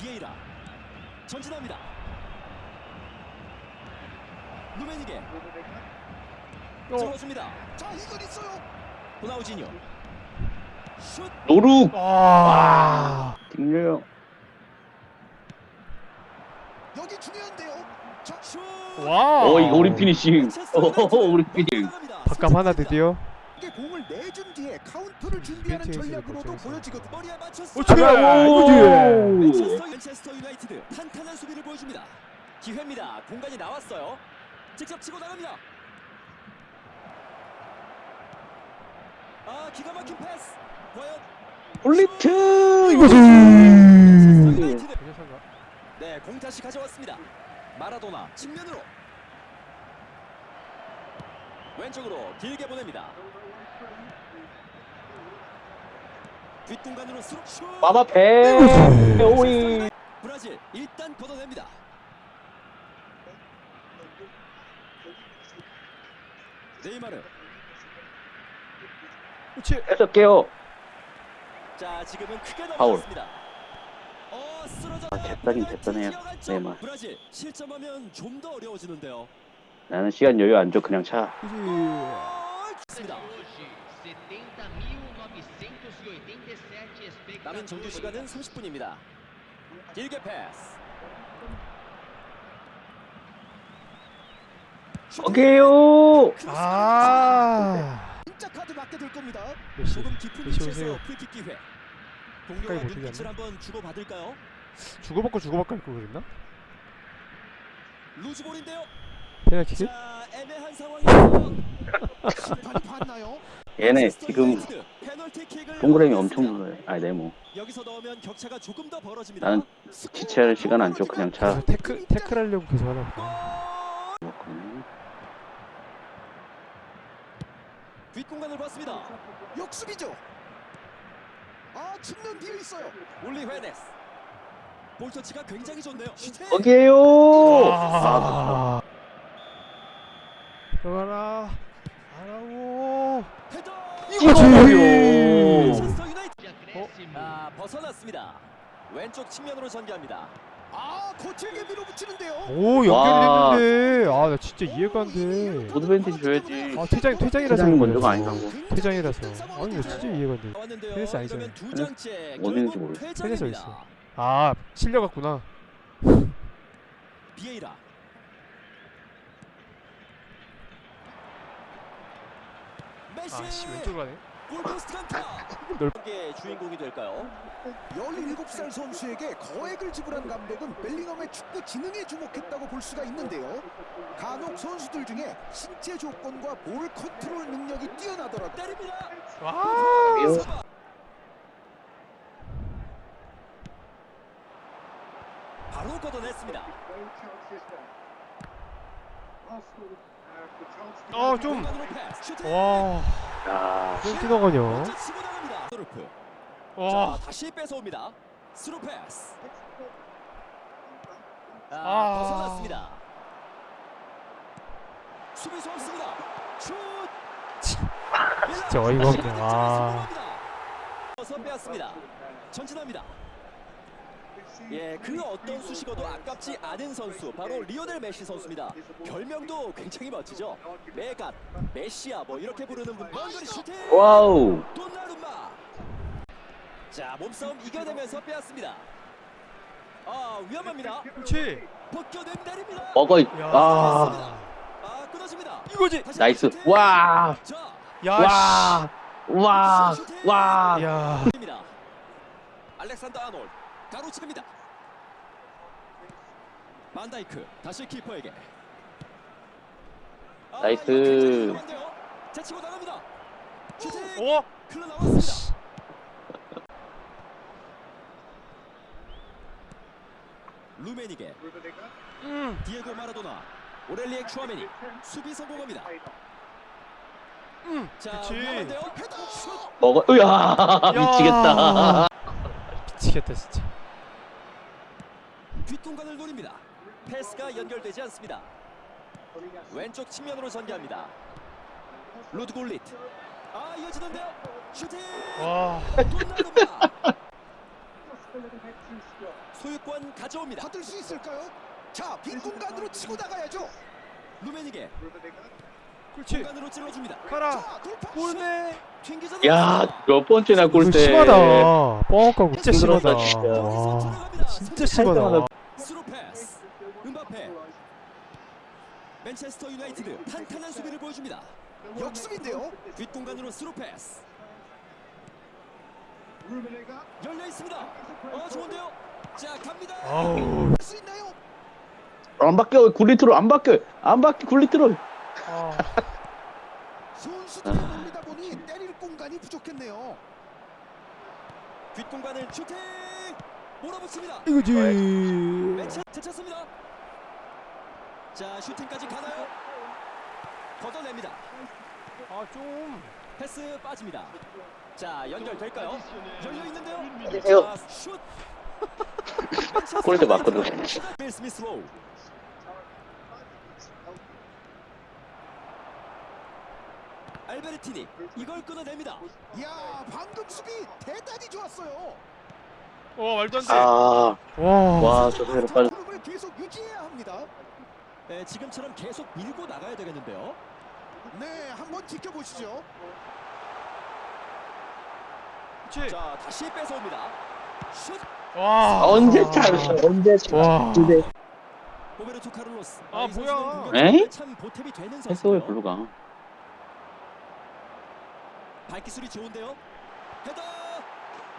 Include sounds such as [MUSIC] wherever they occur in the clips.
비에이라 전진합니다. 루메니게 어. 들어줍니다. 자 이건 있어요. 호나우지뉴 슛 노룩. 아. 딩려요. 여기 중요한데요. 자, 슛. 와. 어 이거 우리 피니싱. 어 우리 못 피니싱. 밥값 하나 드디어. 이게 공을 내준 뒤에 카운터를 준비하는 벤치에서 전략으로도 거쳐서. 보여지거든. 머리에 맞췄어. 어째? 오. 맨체스터, 맨체스터 유나이티드 탄탄한 수비를 보여줍니다. 기회입니다. 공간이 나왔어요. 직접 치고 나갑니다. 아 기가 막힌 패스. 과연 폴리트. 이거지. 맨체스터 유나이티드. 괜찮은가? 네, 공 다시 가져왔습니다. 마라도나 측면으로 왼쪽으로 길게 보냅니다. 뒷공간으로 스루 슛. 마마 배. 오이. 브라질 일단 걷어냅니다. 네이마르. 그렇지. 뺏을게요. 자, 지금은 크게 파울. 넘어졌습니다. 어, 쓰러져. 아, 됐다긴 됐다네요. 네이마르. 브라질 실점하면 좀 더 어려워지는데요. 나는 시간 여유 안 줘. 그냥 차. 그지. 어, 좋습니다. Hoje, 70.987 남은 정규 시간은 espectadores. 30분입니다. 길게 패스. 오케이요. 아. 진짜 카드 맞게 될 겁니다. 조금 깊은 위치에서. 프리킥 기회. 못 눈빛을 한번 주고 받을까요? 주고 받고 주고 받고 할거 그랬나? 루즈볼인데요. 페널티킥? 자, 애매한 상황이에요. [LAUGHS] 봤나요? 얘네 지금 동그라미 엄청. 불러요. 아니 네모. 여기서 넣으면 격차가 조금 더 벌어집니다. 나는 지체할 시간 안 줘. 그냥 차. 계속 태클 태클 하려고 계속 하나 보다. 그렇구나. 뒷공간을 봤습니다. 역습이죠. 아 측면 비어 있어요. 올리 헤네스. 볼 터치가 굉장히 좋네요. 슈팅! 오케이요. 아. 들어가라. 유나이티드. De acréscimo. 아 벗어났습니다. 왼쪽 측면으로 전개합니다. 아 거칠게 밀어붙이는데요. 오 와. 연결이 됐는데. 아 나 진짜 이해가 안 돼. 어드밴티지 줘야지. 아 퇴장 퇴장이라서. 세상이 그런 먼저가 거야. 아니라고. 퇴장이라서. 아니 나 진짜 이해가 안 돼. 나왔는데요. 이러면 두 장째 어디 있는지 결국 모르겠어. 퇴장입니다. 있어. 아 실려 갔구나. 비에이라. 메시. 아씨 왼쪽으로 가네. 골포스트. [LAUGHS] 넓- 게 주인공이 될까요? 17살 선수에게 거액을 지불한 감독은 벨링엄의 축구 지능에 주목했다고 볼 수가 있는데요. 간혹 선수들 중에 신체 조건과 볼 컨트롤 능력이 뛰어나더라도 때립니다. 와. 바로 걷어냈습니다. 어 좀. 와. 야. 스루프. 와. 자, 다시 뺏어옵니다. 스루 패스. 아, 아. 벗어났습니다. 수비수 없습니다. 슛! 진짜 어이가 없네. 아. 벗어 빼앗습니다. 전진합니다. 예, 그 어떤 수식어도 아깝지 않은 선수 바로 리오넬 메시 선수입니다. 별명도 굉장히 멋지죠. 메갓, 메시아 뭐 이렇게 부르는 분. 먼거리 슈팅! 와우. 돈나룸마. 자, 몸싸움 이겨내면서 빼앗습니다. 아, 위험합니다. 그렇지. 벗겨낸 때립니다. 먹어. 야. 아. 아, 끊어집니다. 이거지. 나이스. 슈팅. 와. 자, 야. 와. 와. 와. 씨. 야. 입니다. 알렉산더 아놀 가로채입니다. 만다이크 다시 키퍼에게. 아, 나이스. 제치고 나갑니다. 슈팅 어? 흘러 나왔습니다. 루메니게 음. 디에고 마라도나 오렐리에 추아메니 수비 성공합니다. 음. 자, 그치. 먹어. 으야. 미치겠다. 미치겠다 진짜. 뒷공간을 노립니다. 패스가 연결되지 않습니다. 왼쪽 측면으로 전개합니다. 루드골릿. 아 이어지는데요. 슈팅. 와. 소유권 가져옵니다. 받을 수 있을까요? 자, 빈 공간으로 치고 나가야죠. 루메니게 그렇지. 공간으로 찔러줍니다. 가라. 튕기자 야, 몇 번째나 골대. 심하다. 뻥까고 진짜 심하다. 와, 진짜 심하다. 스루 패스. 음바페. 맨체스터 유나이티드 탄탄한 수비를 보여줍니다. 역습인데요. 뒷공간으로 스루 패스. 열려 있습니다. 어 좋은데요. 자 갑니다. 아우. 할수 있나요? 안 바뀌어. 굴리트로 안 바뀌어. 안 바뀌어. 굴리트로. 아. 손수들이 몰리다 보니 때릴 공간이 부족했네요. 뒷공간을 슈팅. 몰아붙입니다. 이거지. 맨체 제쳤습니다. 자 슈팅까지 가나요? 걷어냅니다. 아 좀. 패스 빠집니다. 자 연결될까요? 열려 있는데요. 해주세요. 자, 슛. 골대 맞거든. 빌 스미스 로우. 알베르티니 이걸 끊어냅니다. 이야, 방금 수비 대단히 좋았어요. 어 말도 안 돼. 아, 와. 와, 저 사이로 빨리. 계속 유지해야 합니다. 네, 지금처럼 계속 밀고 나가야 되겠는데요. 네, 한번 지켜보시죠. 그렇지. 자 다시 뺏어옵니다. 슛. 와. 언제 차였어? 언제 차? 와. 근데 오베르토 카를로스. 아, 이 선수는 뭐야. 공격적으로 에이? 참 보탬이 되는 패스왜 선수예요. 글로 가? 발기술이 좋은데요. 헤더.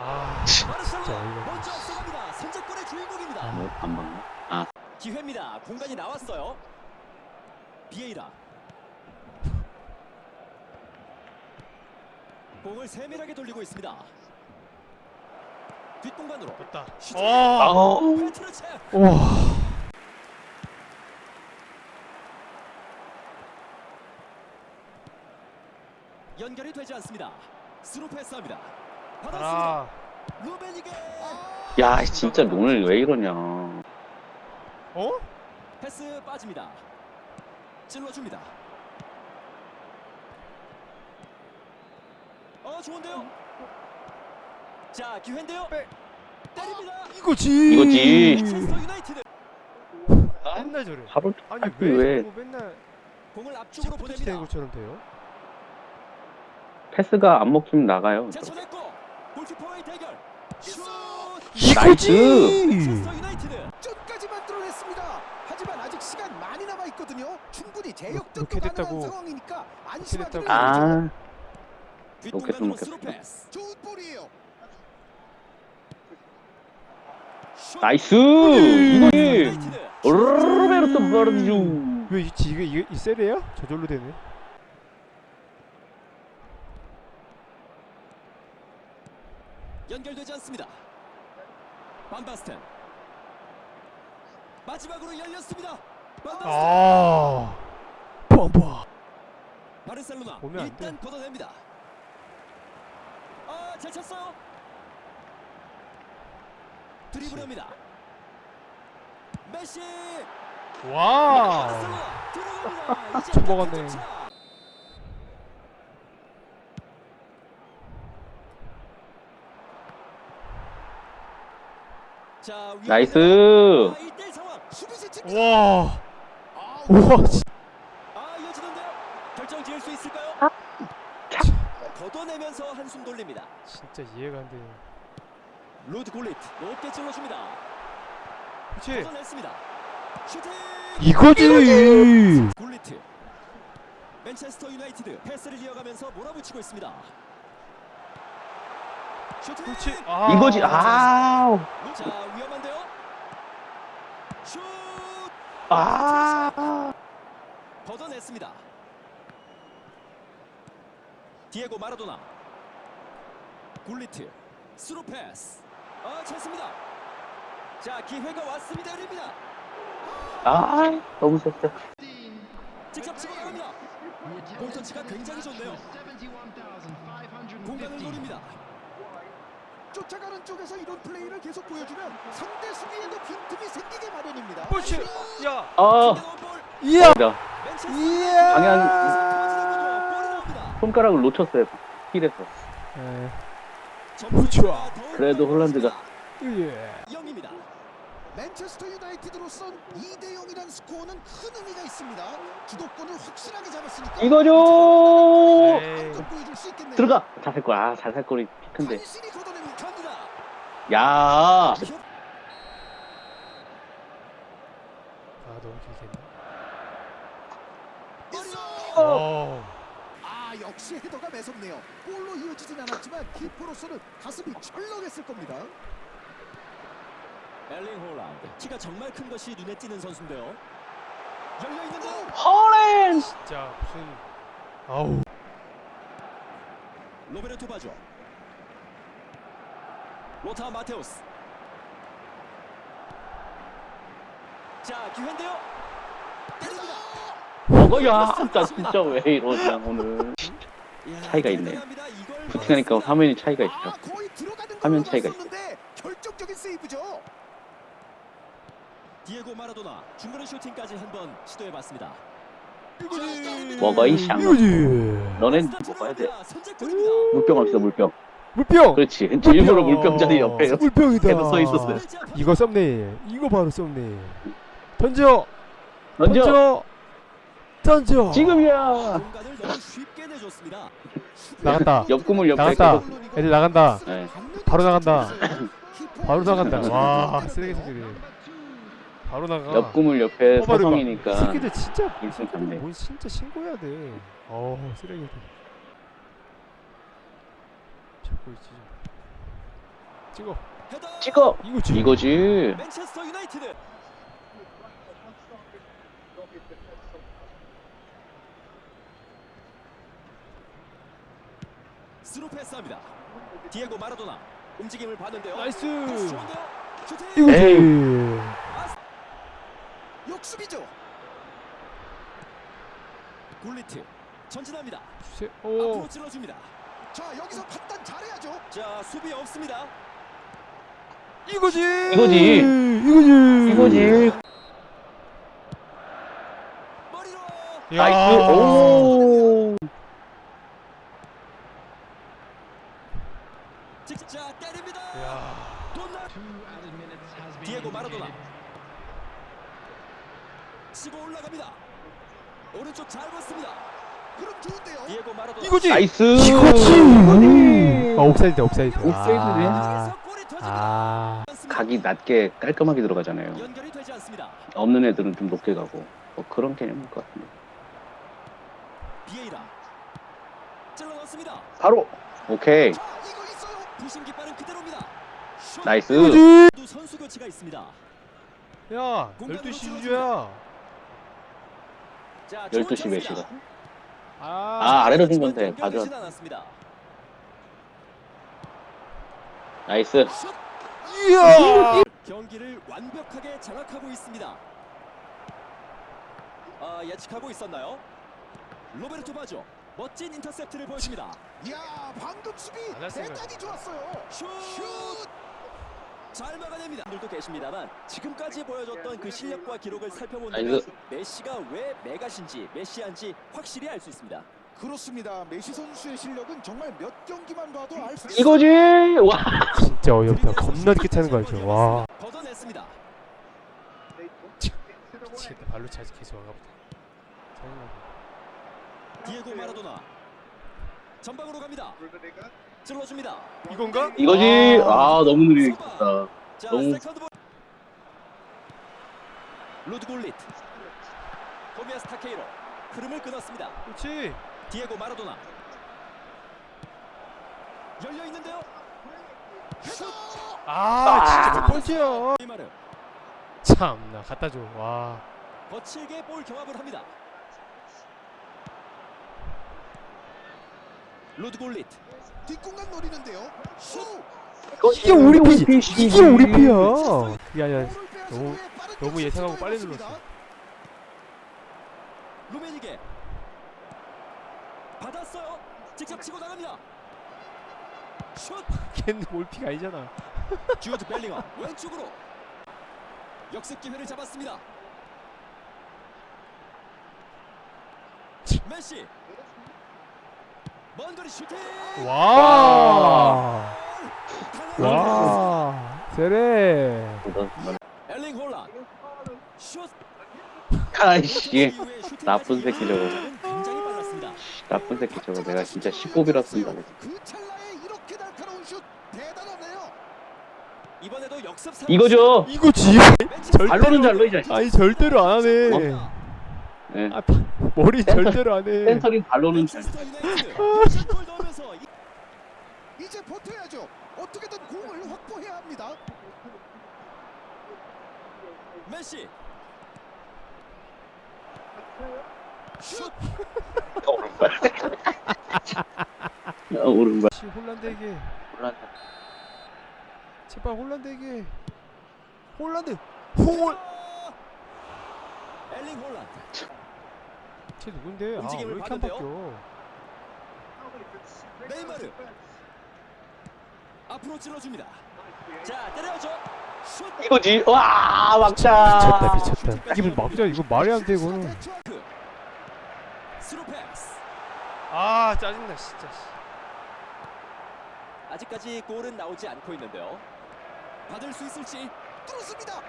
아. 진짜 이거. 먼저 앞서갑니다. 선제골의 주인공입니다. 뭐, 안 막나? 아, 기회입니다. 공간이 나왔어요. 비에이라. 공을 세밀하게 돌리고 있습니다. 뒷공간으로 됐다. 슈팅! 와. 아우. 페트르체 와. 연결이 되지 않습니다. 스루 패스합니다. 받았습니다. 아. 야, 진짜 오늘 왜 이러냐? 어? 패스 빠집니다. 찔러줍니다. 어 좋은데요. 자 기회인데요. 빼. 때립니다. 이거지. 이거지. 맨체스터 유나이티드 맨날 저래. 바로 아니 왜? 왜왜 자꾸 맨날 공을 앞쪽으로 보냅니다. 것처럼 돼요? 패스가 안 먹히면 나가요. 제쳐냈고 골키퍼와의 대결. 슛. 나이스. 맨체스터 유나이티드 끝까지 만들어냈습니다. 하지만 아직 시간 많이 남아 있거든요. 충분히 제역전도 이렇게 가능한 됐다고. 상황이니까 안심하기를 됐다고. 아, 뒷공간으로 먹겠어, 스루. 패스. 좋은 볼이에요. 슛. 나이스. 맨체스터 이거지. 유나이티드. 로베르토 마르주. 왜 이- 이게 이게 이 셀이에요? 저절로 되네. 연결되지 않습니다. 반바스텐 마지막으로 열렸습니다. 반바스텐 아. 뻔뻔. 바르셀로나 보면 안 일단 걷어냅니다. 아, 잘 찼어요. 드리블합니다. 메시 와. 바르셀로나 들어갑니다. 이제 접어갔네. 득점 차. 자, 위험한데요. 나이스. 아, 1대1 상황. 수비수 집. 와. 아. 진- 아? 걷어내면서 한숨 돌립니다. 진짜 이해가 안 되네. 루드 굴리트 높게 찔러줍니다. 그렇지. 걷어냈습니다. 슈팅. 이거지. 굴리트. 맨체스터 유나이티드 패스를 이어가면서 몰아붙이고 있습니다. 그렇지. 아. 이거지. 아, 자 위험한데요. 슛. 아. 걷어냈습니다. 디에고 마라도나. 굴리트. 스루 패스. 아 찬스입니다. 자 기회가 왔습니다. 열립니다. 아, 너무 셌어. 직접 치고 나갑니다. 볼 터치가 굉장히 좋네요. 공간을 노립니다. 쫓아가는 쪽에서 이런 플레이를 계속 보여주면 상대 수비에도 빈틈이 생기게 마련입니다. 그렇지. 야. 아. 이야. 이야. 방향. 손가락을 놓쳤어요. 힐에서. 좋아. 더욱 그래도 홀란드가. 예. 0입니다. 맨체스터 유나이티드로선 2대 0이란 스코어는 큰 의미가 있습니다. 주도권을 확실하게 잡았으니까 이거죠. 있겠네요. 들어가. 자살 골. 아, 자살 골이 큰데. 야. 아 너무 길겠네. 어. 아 역시 헤더가 매섭네요. 골로 이어지진 않았지만 키퍼로서는 가슴이 철렁했을 겁니다. 엘링 홀란드. 키가 정말 큰 것이 눈에 띄는 선수인데요. 열려 있는데요. 허렌. 진짜 무슨 아우. 로베르토 바죠. 로타 마테우스. 자 기회인데요. 먹어야. 나 진짜 왜 이러냐 오늘. 차이가. 이걸 부팅하니까. 화면이 차이가 아 있죠. 화면 차이가 봤었는데 결정적인 세이브죠. 디에고 마라도나 중거리 슈팅까지 한번 시도해봤습니다. 먹어 이 샹. 이거지. 너넨 먹어야 돼. 물병 없어 물병. 물병. 그렇지. 일부러 물병 자리 옆에 물병이다. 계속 서 있었어요. 이거 썸네일. 이거 바로 썸네일. 던져. 던져. 던져. 던져. 지금이야. 나간다. 옆구물 옆에 나갔다. 계속 애들 나간다. 네. 바로 나간다. [LAUGHS] 바로 나간다. 와 쓰레기 새끼들. 바로 나가. 옆구물 옆에 서성이니까 새끼들 진짜. 뭔 진짜 신고해야 돼. 어 쓰레기들. 잡고 있지. 찍어. 찍어. 이거지. 이거지. 맨체스터 유나이티드. 스루 패스합니다. 디에고 마라도나 움직임을 봤는데요. 나이스. 이거지. 역습이죠. 굴리트 전진합니다. 주세. 앞으로 오. 찔러줍니다. 자 여기서 판단 잘해야죠. 자 수비 없습니다. 이거지. 이거지. 이거지. 이거지. 머리로 야. 나이스. 오. 직자 때립니다. 야. 돈나 디에고 마라도나. 치고 올라갑니다. 오른쪽 잘 봤습니다. 이거지. 나이스. 이거지. 아 옵사이드 옵사이드. 옵사이드네. 아. 아. 각이 낮게 깔끔하게 들어가잖아요. 없는 애들은 좀 높게 가고 뭐 그런 개념일 것 같은데. 비에이라 찔러 넣습니다. 바로 오케이. 나이스. 이거지. 또 선수 교체가 있습니다. 야. 12시 주야. 자, 좋은 12시 찬스입니다. 몇 시가? 아. 아 아래로 봐줘. 않았습니다. 나이스. 슛! 이야. 경기를 완벽하게 장악하고 있습니다. 아, 예측하고 있었나요? 로베르토 바죠. 멋진 인터셉트를 보여줍니다. 야 방금 수비 대단히 좋았어요. 슛! 잘 막아냅니다. 분들도 계십니다만 지금까지 보여줬던 그 실력과 기록을 아, 살펴본다면 이거- 메시가 왜 메가신지 메시한지 확실히 알 수 있습니다. 그렇습니다. 메시 선수의 실력은 정말 몇 경기만 봐도 알 수 있어요. 이거지. 와. 진짜 어이없다. 겁나 늦게 차는 거 알죠. 와. 걷어냈습니다. 미치겠다. 발로 차지 계속 와가보다. 디에고 마라도나 전방으로 갑니다. 찔러줍니다. 이건가? 이거지. 아 너무 느리게. 자, 너무- 세컨드 볼. 루드 골리트. 토미아스 타케이로 흐름을 끊었습니다. 그렇지. 디에고 마라도나. 열려 있는데요. 슛! 아, 진짜 몇 번째야. 네이마르 참나 갖다 줘. 와. 거칠게 볼 경합을 합니다. 루드 골리트. 뒷공간 노리는데요. 슛! 이게 우리 피. 피. 이게 우리 피야. 야야. 빼앗은 너무- 후에 빠른 너무 예상하고 빨리. 눌렀어. 루메니게 받았어요. 직접 치고 나갑니다. 슛! 걔는 올피가 아니잖아. [LAUGHS] 주드 벨링엄 왼쪽으로 역습 기회를 잡았습니다. 메시. 와. 와. 와. 세레 엘링 홀란. 슛. 아이씨 나쁜 새끼 저거. 굉장히 빨랐습니다. 나쁜 새끼 저거 내가 진짜 19비라 쓴다 그 찰나에 이렇게 날카로운 슛 대단하네요. 이번에도 역습 상- 이거죠 이거지 발로는 잘로 이 자식 아니 절대로 안 하네 예. 아, 파- 머리 센터- 절대로 안 해. 센터링 발로는 잘 이제 버텨야죠. 어떻게든 공을 확보해야 합니다. 메시. 슛. 오른발. [LAUGHS] 야, 오른발. 씨 홀란드에게. 올란다 제발 홀란드에게. 홀란드. 홀. 엘링 홀란 쟤 누군데? 아왜 움직임을 이렇게 안? 바뀌어? 네이마르. 앞으로 찔러줍니다. 자 때려줘. 슛. 이거지. 와 미쳤다 막자 미쳤다. 이거 막자 이거 말이 안 돼 이거는 스루 패스. 아 짜증나 진짜. 아직까지 골은 나오지 않고 있는데요. 받을 수 있을지. 뚫었습니다.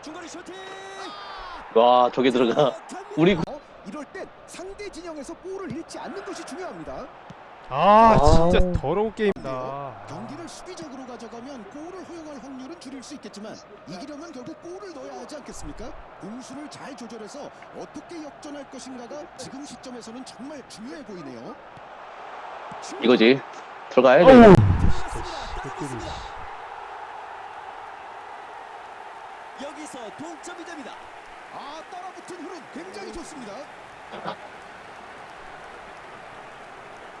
중거리 슈팅. 와 저게 들어가. 우리 어, 이럴 땐 상대 진영에서 볼을 잃지 않는 것이 중요합니다. 아 아. 진짜 더러운 게임이다 경기를 수비적으로 가져가면 골을 허용할 확률은 줄일 수 있겠지만 이기려면 결국 골을 넣어야 하지 않겠습니까? 공수를 잘 조절해서 어떻게 역전할 것인가가 지금 시점에서는 정말 중요해 보이네요. 이거지 들어가야 돼 어우. 여기서 동점이 됩니다 아 따라붙은 흐름 굉장히 좋습니다.